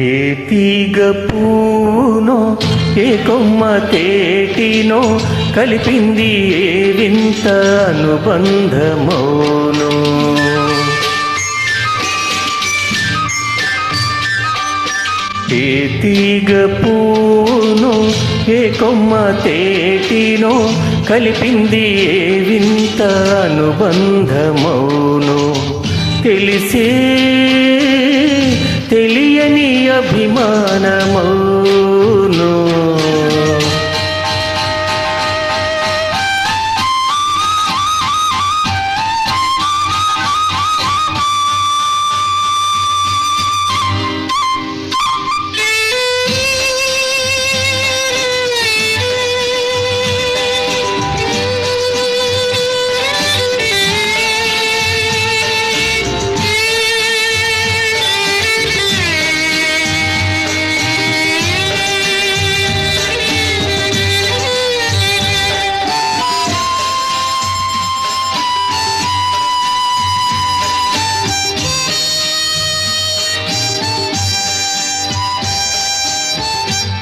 ఏ తీగ పూనో ఏ కొమ్మ తేటినో కలిపింది ఏ వింత అనుబంధమౌను. ఏ తీగ పూనో ఏ కొమ్మ తేటినో కలిపింది ఏ వింత అనుబంధమౌను. తెలిసే తెలియని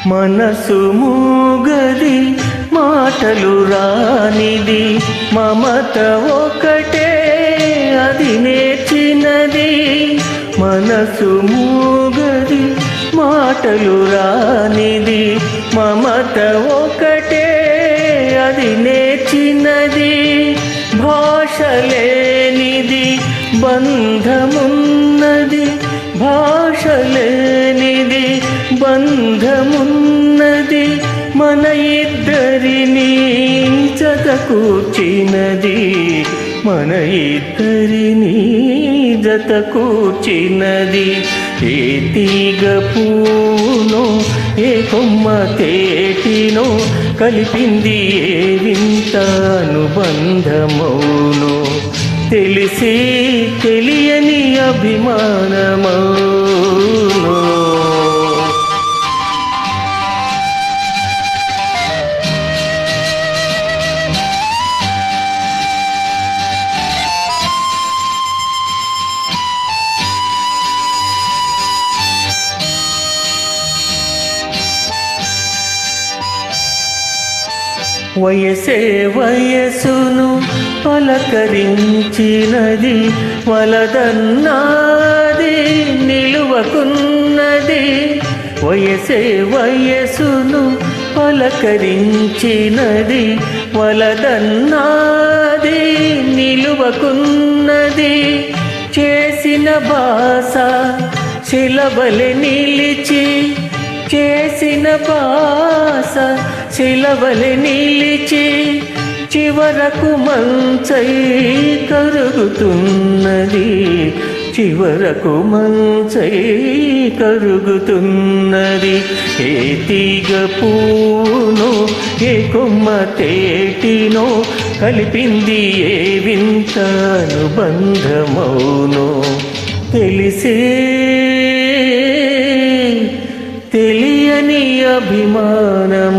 మనసు మూగది మాటలు రానిది మమత ఒకటే అది నేర్చినది. మనసు మూగది మాటలు రానిది మమత ఒకటే అది నేర్చినది. భాష లేనిది బంధమున్నది భాష లేనిది బంధమున్నది మన ఇద్దరిని జత కూర్చినది మన ఇద్దరిని జత కూర్చినది ఏ తీగ పూనో ఏ కొమ్మ తేటినో కలిపింది ఏ వింత అనుబంధమౌను. తెలిసి తెలియని అభిమానమౌ వయసే వయసును పలకరించినది వలదన్నాది నిలువకున్నది. వయసే వయసును పలకరించినది వలదన్నాది నిలువకున్నది. చేసిన భాష శిలబలి నిలిచి చేసిన భాష శిలవలి నిలిచి చివరకు మంచై కరుగుతున్నది. చివరకు మంచై కరుగుతున్నది. ఏ తీగ పూను ఏ కొమ్మ తేటినో కలిపింది ఏ వింత అనుబంధమౌనో తెలిసే తెలియని అభిమానం